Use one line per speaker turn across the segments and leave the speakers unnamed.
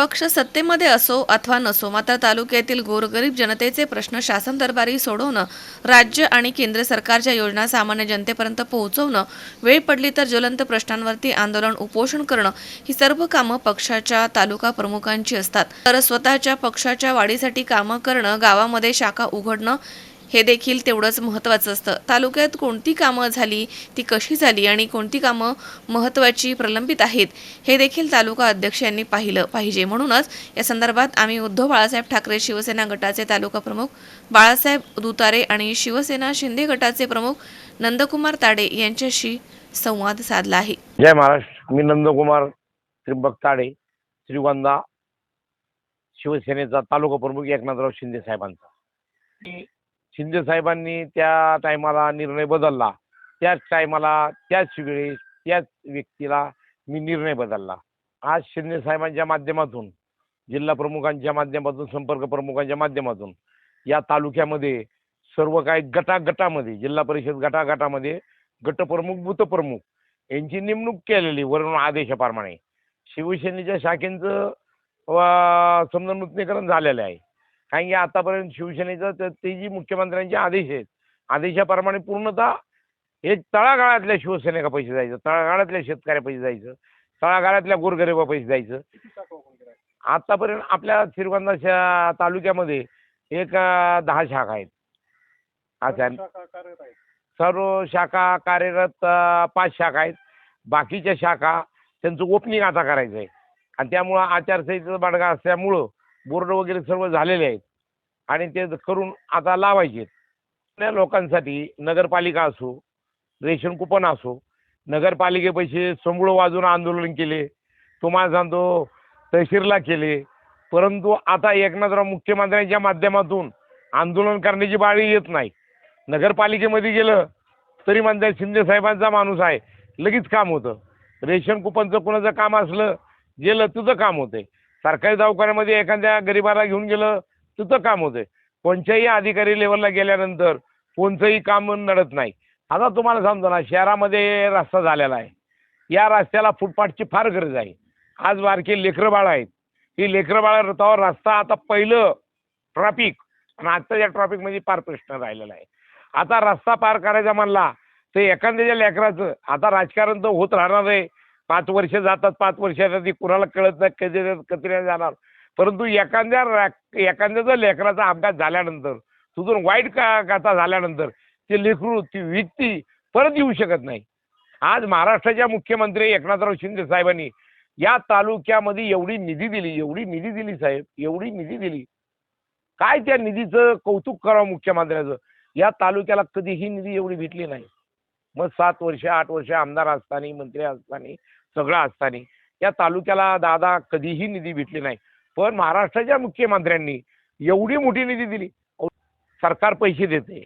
पक्ष सत्तेमध्ये असो अथवा नसो मात्र तालुक्यातील गोरगरीब जनतेचे प्रश्न शासन दरबारी सोडवणं राज्य आणि केंद्र सरकारच्या योजना सामान्य जनतेपर्यंत पोहोचवणं वेळ पडली तर ज्वलंत प्रश्नांवरती आंदोलन उपोषण करणं ही सर्व कामं पक्षाच्या तालुका प्रमुखांची असतात. तर स्वतःच्या पक्षाच्या वाढीसाठी कामं करणं गावामध्ये शाखा उघडणं हे देखील तेवढंच महत्त्वाचं असतं. तालुक्यात कोणती कामं झाली ती कशी झाली आणि कोणती कामं महत्त्वाची प्रलंबित आहेत हे देखील तालुका अध्यक्ष यांनी पाहिलं पाहिजे. म्हणूनच या संदर्भात आम्ही उद्धव बाळासाहेब ठाकरे शिवसेना गटाचे तालुका प्रमुख बाळासाहेब दुतारे आणि शिवसेना शिंदे गटाचे प्रमुख नंदकुमार ताडे यांच्याशी संवाद साधला आहे.
जय महाराष्ट्र. मी नंदकुमार त्रिंबक ताडे श्रीगोंदा शिवसेनेचा तालुका प्रमुख एकनाथराव शिंदे साहेबांचा. शिंदे साहेबांनी त्या टायमाला निर्णय बदलला. त्याच टायमाला त्याच वेळेस त्याच व्यक्तीला मी निर्णय बदलला. आज शिंदे साहेबांच्या माध्यमातून जिल्हा प्रमुखांच्या माध्यमातून संपर्क प्रमुखांच्या माध्यमातून या तालुक्यामध्ये सर्व काही गटागटामध्ये जिल्हा परिषद गटागटामध्ये गटप्रमुख भूतप्रमुख यांची नेमणूक केलेली वरून आदेशाप्रमाणे. शिवसेनेच्या शाखेचं समजा नूतनीकरण झालेलं आहे. कारण की आतापर्यंत शिवसेनेचं तर ते जी मुख्यमंत्र्यांचे आदेश आहेत आदेशाप्रमाणे पूर्णतः हे तळागाळातल्या शिवसेनेला पैसे जायचं तळागाळातल्या शेतकऱ्या पैसे जायचं तळागाळातल्या गोरगरिबा पैसे जायचं आतापर्यंत आपल्या श्रीगोंदा तालुक्यामध्ये एक दहा शाखा आहेत. अच्छा सर्व शाखा कार्यरत पाच शाखा आहेत. बाकीच्या शाखा त्यांचं ओपनिंग आता करायचं आहे आणि त्यामुळं आचारसंहितेचा बडगा असल्यामुळं बोर्ड वगैरे सर्व झालेले आहेत. आणि ते करून आता लावायचे आहेत. त्या लोकांसाठी नगरपालिका असो रेशन कुपन असो नगरपालिकेपैसे संबळ वाजून आंदोलन केले. तुम्हाला सांगतो तहसीलला केले. परंतु आता एकनाथराव मुख्यमंत्र्यांच्या माध्यमातून आंदोलन करण्याची बाळी येत नाही. नगरपालिकेमध्ये गेलं तरी म्हणतात शिंदे साहेबांचा माणूस आहे. लगेच काम होतं. रेशन कुपनचं कुणाचं काम असलं गेलं तुझं काम होतं सरकारी दवाखान्यामध्ये एखाद्या गरिबाला घेऊन गेलं तुझं काम होतंय. कोणत्याही अधिकारी लेवलला गेल्यानंतर कोणतंही काम नडत नाही. आता तुम्हाला सांगतो ना शहरामध्ये रस्ता झालेला आहे. या रस्त्याला फुटपाथची फार गरज आहे. आज बारके लेकरंबाळं आहेत. ही लेकरं बाळ रथावर रस्ता आता पहिलं ट्रॅफिक आणि आत्ताच्या ट्रॅफिकमध्ये फार प्रश्न राहिलेला आहे. आता रस्ता पार करायचा म्हणला तर एखाद्याच्या लेकराचं आता राजकारण तर होत राहणार आहे. पाच वर्ष जातात पाच वर्षाचा ती कुणाला कळत नाही कधी कचऱ्या जाणार. परंतु एखाद्या रा- एखाद्याचा लेकराचा अपघात झाल्यानंतर तुझून वाईट का झाल्यानंतर ते लेकरू ती व्यक्ती परत येऊ शकत नाही. आज महाराष्ट्राच्या मुख्यमंत्री एकनाथराव शिंदे साहेबांनी या तालुक्यामध्ये एवढी निधी दिली एवढी निधी दिली साहेब एवढी निधी दिली. काय त्या निधीचं कौतुक करावं मुख्यमंत्र्याचं? या तालुक्याला कधी ही निधी एवढी भेटली नाही. मग सात वर्ष आठ वर्ष आमदार असताना मंत्री असताना सगळं असताना. या तालुक्याला दादा कधीही निधी भेटली नाही. पण महाराष्ट्राच्या मुख्यमंत्र्यांनी एवढी मोठी निधी दिली. सरकार पैसे देते.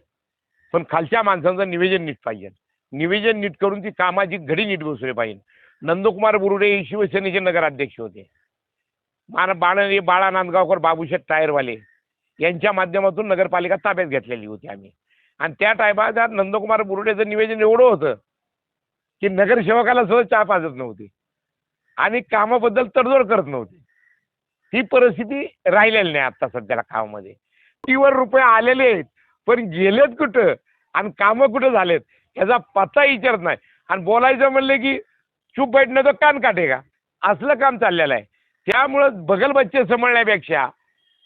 पण खालच्या माणसांचं निवेदन नीट पाहिजे. निवेदन नीट करून ती कामाची घडी नीट बसले पाहिजे. नंदकुमार बुरुडे हे शिवसेनेचे नगराध्यक्ष होते. मान बाळा नांदगावकर बाबूशेठ टायरवाले यांच्या माध्यमातून नगरपालिका ताब्यात घेतलेली होती आम्ही. आणि त्या टायमात नंदकुमार बुरुडेचं निवेदन एवढं होतं की नगरसेवकाला सुद्धा चहा पाजत नव्हती. आणि कामाबद्दल तडजोड करत नव्हती. ही परिस्थिती राहिलेली नाही आता सध्याला कामामध्ये. टीवर रुपये आलेले आहेत पण गेलेत कुठं? आणि कामं कुठं झालेत? याचा पत्ता विचारत नाही. आणि बोलायचं म्हणलं की चूप बैठणं तर कान काटेगा असलं काम चाललेलं आहे. त्यामुळं बगल बच्चे सांभाळण्यापेक्षा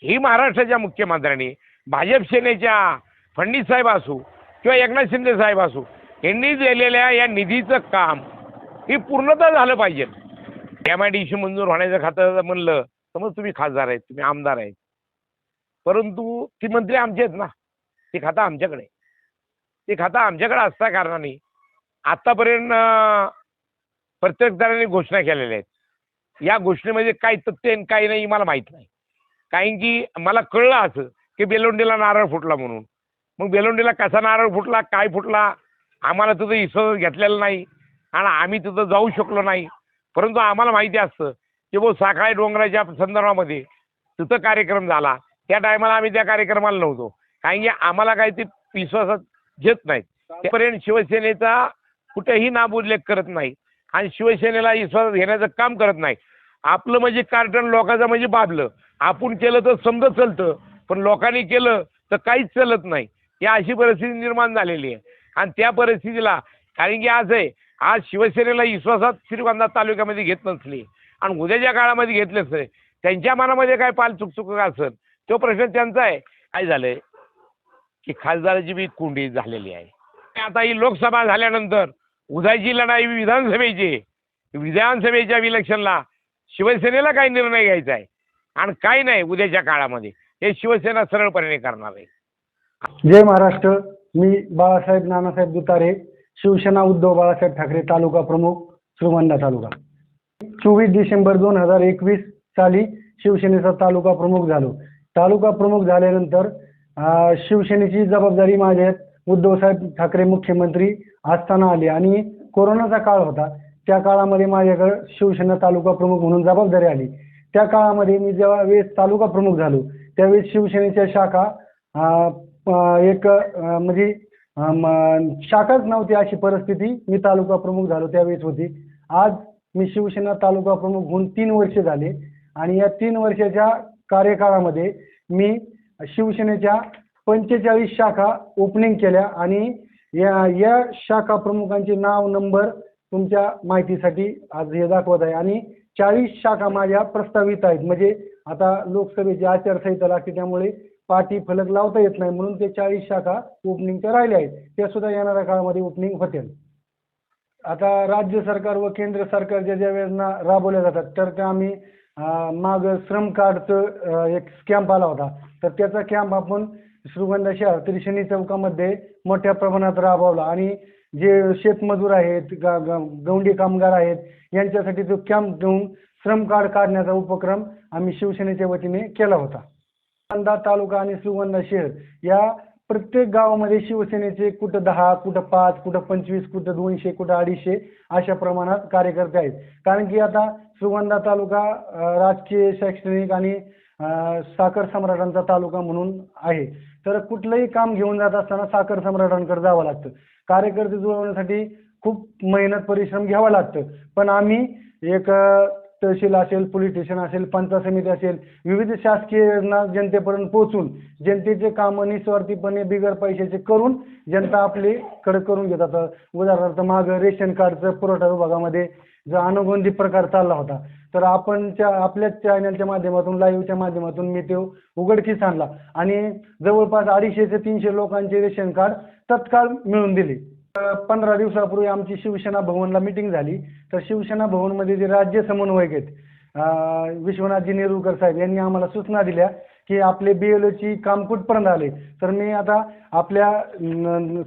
ही महाराष्ट्राच्या मुख्यमंत्र्यांनी भाजप सेनेच्या फडणीस साहेब असू किंवा एकनाथ शिंदे साहेब असू यांनी दिलेल्या या निधीचं काम हे पूर्णतः झालं पाहिजे. एम आय डी सी मंजूर होण्याचं खातं म्हणलं तर मग तुम्ही खासदार आहेत तुम्ही आमदार आहेत. परंतु ती मंत्री आमचे आहेत ना. ते खातं आमच्याकडे. ते खातं आमच्याकडे असता कारणाने आत्तापर्यंत अं, प्रत्येक घोषणा केलेल्या आहेत. या घोषणेमध्ये काय तथ्य आहे आणि काही नाही मला माहीत नाही. कारण की मला कळलं असं की बेलोंडीला नारळ फुटला म्हणून. मग बेलोंडीला कसा नारळ फुटला काय फुटला आम्हाला तिथं विश्वास घेतलेला नाही आणि आम्ही तिथं जाऊ शकलो नाही. परंतु आम्हाला माहिती असतं की भाऊ साखळी डोंगराच्या संदर्भामध्ये तिथं कार्यक्रम झाला. त्या टायमाला आम्ही त्या कार्यक्रमाला नव्हतो. कारण की आम्हाला काही ते विश्वासात घेत नाहीत. त्यापर्यंत शिवसेनेचा कुठेही नाबुल्लेख करत नाही आणि शिवसेनेला विश्वास घेण्याचं काम करत नाही. आपलं म्हणजे कार्टन लोकांचं म्हणजे बाबलं आपण केलं तर समजत चालतं पण लोकांनी केलं तर काहीच चालत नाही. या अशी परिस्थिती निर्माण झालेली आहे. आणि त्या परिस्थितीला कारण की आज आहे आज शिवसेनेला विश्वासात श्रीगोंदा तालुक्यामध्ये घेत नसली. आणि उद्याच्या काळामध्ये घेतले असते त्यांच्या मनामध्ये काय पाल चुकचुक असेल? तो प्रश्न त्यांचा आहे. काय झालंय? की खासदाराची बी कुंडी झालेली आहे. आता ही लोकसभा झाल्यानंतर उद्याची लढाई विधानसभेची विधानसभेच्या विलक्षणला शिवसेनेला काय निर्णय घ्यायचा आहे? आणि काही नाही उद्याच्या काळामध्ये? हे शिवसेना सरळपणे करणार आहे.
जय महाराष्ट्र. मी बाळासाहेब नानासाहेब दुतारे शिवसेना उद्धव बाळासाहेब ठाकरे तालुका प्रमुख श्रीगोंदा तालुका. चोवीस डिसेंबर दोन हजार एकवीस साली शिवसेनेचा तालुका प्रमुख झालो. तालुका प्रमुख झाल्यानंतर शिवसेनेची जबाबदारी माझ्या उद्धवसाहेब ठाकरे मुख्यमंत्री असताना आली आणि कोरोनाचा काळ होता. त्या काळामध्ये माझ्याकडे शिवसेना तालुका प्रमुख म्हणून जबाबदारी आली. त्या काळामध्ये मी जेव्हा वेळेस तालुका प्रमुख झालो त्यावेळेस शिवसेनेच्या शाखा एक म्हणजे शाखाच नव्हती अशी परिस्थिती. मी तालुका प्रमुख झालो त्यावेळेस होती. आज मी शिवसेना तालुका प्रमुख होऊन तीन वर्ष झाले आणि या तीन वर्षाच्या कार्यकाळामध्ये मी शिवसेनेच्या पंचेचाळीस शाखा ओपनिंग केल्या आणि या या शाखा प्रमुखांचे नाव नंबर तुमच्या माहितीसाठी आज हे दाखवत आहे. आणि चाळीस शाखा माझ्या प्रस्तावित आहेत. म्हणजे आता लोकसभेची आचारसंहिता लागते त्यामुळे पाटी फलक लावता येत नाही. म्हणून ते चाळीस शाखा ओपनिंगच्या राहिल्या आहेत. त्या सुद्धा येणाऱ्या काळामध्ये ओपनिंग होतील. आता राज्य सरकार व केंद्र सरकारच्या ज्या योजना राबवल्या जातात तर त्या आम्ही माग श्रम कार्डचं एक कॅम्प आला होता. तर त्याचा कॅम्प आपण श्रीगंधा शहर त्रिशनी चौकामध्ये मोठ्या प्रमाणात राबवला. आणि जे शेतमजूर आहेत गा- गवंडी कामगार आहेत यांच्यासाठी तो कॅम्प घेऊन श्रम कार्ड काढण्याचा उपक्रम आम्ही शिवसेनेच्या वतीने केला होता. श्रीगोंदा तालुका आणि सुवर्ण शहर या प्रत्येक गावामध्ये शिवसेनेचे कुठं दहा कुठं पाच कुठं पंचवीस कुठं दोनशे कुठं अडीचशे अशा प्रमाणात कार्यकर्ते आहेत. कारण की आता सुवंदा तालुका राजकीय शैक्षणिक आणि साखर सम्राटांचा तालुका म्हणून आहे. तर कुठलंही काम घेऊन जात असताना साखर सम्राटांकडे जावं लागतं. कार्यकर्ते जुळवण्यासाठी खूप मेहनत परिश्रम घ्यावा लागतं. पण आम्ही एक तहसील असेल पोलीस स्टेशन असेल पंचायत समिती असेल विविध शासकीय योजना जनतेपर्यंत पोहोचून जनतेचे कामं निस्वार्थीपणे बिगर पैशाचे करून जनता आपली कडे करून घेतात उदाहरणार्थ मागं रेशन कार्डचं पुरवठा विभागामध्ये जो अनुगोंदी प्रकार चालला होता. तर आपण आपल्या आपल्याच चॅनलच्या माध्यमातून लाईव्हच्या माध्यमातून मी तो उघडकीस आणला. आणि जवळपास अडीचशे ते तीनशे लोकांचे रेशन कार्ड तत्काळ मिळवून दिले. पंधरा दिवसापूर्वी आमची शिवसेना भवनला मिटिंग झाली. तर शिवसेना भवनमध्ये जे राज्य समन्वयक आहेत विश्वनाथजी नेरुरकर साहेब यांनी आम्हाला सूचना दिल्या की आपले बी एल ओची काम कुठपर्यंत आले? तर मी आता आपल्या न-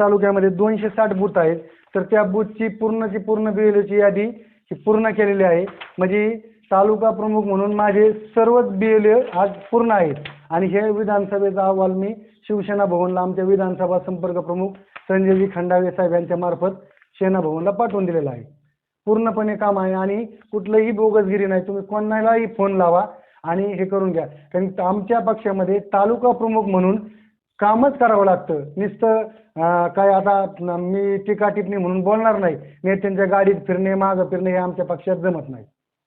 तालुक्यामध्ये दोनशे साठ बूथ आहेत. तर त्या बूथची पूर्णची पूर्ण बी एल ओची यादी ही पूर्ण केलेली आहे. म्हणजे तालुका प्रमुख म्हणून माझे सर्वच बी एल आज पूर्ण आहेत. आणि हे विधानसभेचा अहवाल मी शिवसेना भवनला आमच्या विधानसभा संपर्क प्रमुख संजयजी खंडावे साहेब यांच्या मार्फत सेना भवनला पाठवून दिलेला आहे. पूर्णपणे काम आहे आणि कुठलंही बोगसगिरी नाही. तुम्ही कोणालाही फोन लावा आणि हे करून घ्या. कारण आमच्या पक्षामध्ये तालुका प्रमुख म्हणून कामच करावं लागतं. नुसतं काय आता मी टीका टिपणी म्हणून बोलणार नाही. नेत्यांच्या गाडीत फिरणे मागं फिरणे हे आमच्या पक्षात जमत नाही.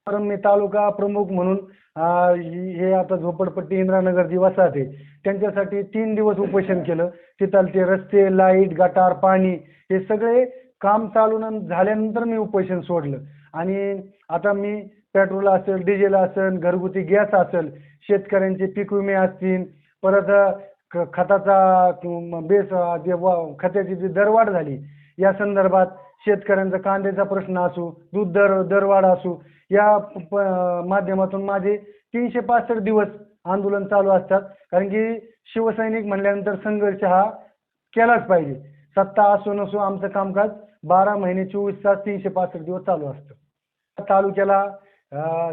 कारण मी तालुका प्रमुख म्हणून हे आता झोपडपट्टी इंद्रानगर जी वसाहत आहे त्यांच्यासाठी तीन दिवस उपोषण केलं. तिथलचे रस्ते लाइट गटार पाणी हे सगळे काम चालू झाल्यानंतर मी उपोषण सोडलं. आणि आता मी पेट्रोल असेल डिझेल असेल घरगुती गॅस असेल शेतकऱ्यांचे पीक विमे असतील परत ख- खताचा बेस जे व- खताची जी दरवाढ झाली या संदर्भात शेतकऱ्यांचा कांद्याचा प्रश्न असू दूध दर दरवाढ असू या प- माध्यमातून माझे तीनशे पासष्ट दिवस आंदोलन चालू असतात. कारण की शिवसैनिक म्हणल्यानंतर संघर्ष हा केलाच पाहिजे. सत्ता असो नसो आमचं कामकाज बारा महिने चोवीस तास तीनशे पासष्ट दिवस चालू असतं. तालुक्याला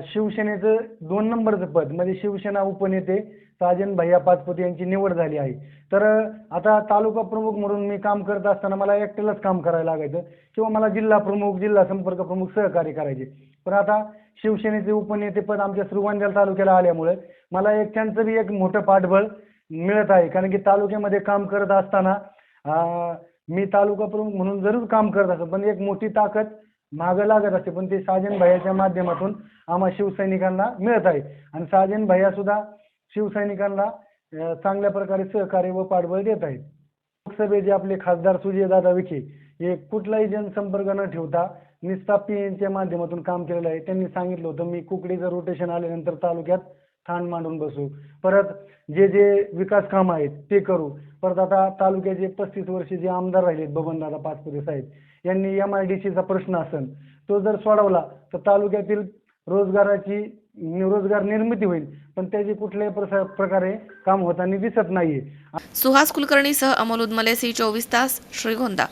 शिवसेनेचं दोन नंबरचं पद म्हणजे शिवसेना उपनेते साजन भैया पाचपुते यांची निवड झाली आहे. तर आता तालुका प्रमुख म्हणून मी काम करत असताना मला एकट्यालाच काम करायला लागायचं. किंवा मला जिल्हा प्रमुख जिल्हा संपर्क प्रमुख सहकार्य करायचे. पण आता शिवसेनेचे उपनेते पद आमच्या श्रीगोंद्याला तालुक्याला आल्यामुळे मला एक त्यांचं बी एक मोठं पाठबळ मिळत आहे. कारण की तालुक्यामध्ये काम करत असताना मी तालुका प्रमुख म्हणून जरूर काम करत असतो पण एक मोठी ताकद मागं लागत असते. पण ते साजन भैयाच्या माध्यमातून आम्हा शिवसैनिकांना मिळत आहे. आणि साजन भैया सुद्धा शिवसैनिकांना चांगल्या प्रकारे सहकार्य व पाठबळ देत आहेत. लोकसभेचे आपले खासदार सुजयदादा विखे हे कुठलाही जनसंपर्क न ठेवता निस्ता पीएनच्या माध्यमातून काम केलेलं आहे. त्यांनी सांगितलं होतं मी कुकडीचं रोटेशन आल्यानंतर तालुक्यात ठाण मांडून बसू. परत जे जे विकास कामं आहेत ते करू. परत आता तालुक्याचे पस्तीस वर्षे जे आमदार राहिलेत बबनदादा पाचपुरे साहेब यांनी एम आय डी सीचा प्रश्न असेल तो जर सोडवला तर तालुक्यातील रोजगाराची रोजगार निर्मिती होईल. पण त्याची कुठल्याही प्रसा- प्रकारे काम होताना दिसत नाहीये.
सुहास कुलकर्णीसह अमोल उदमले सी चोवीस तास श्रीगोंदा.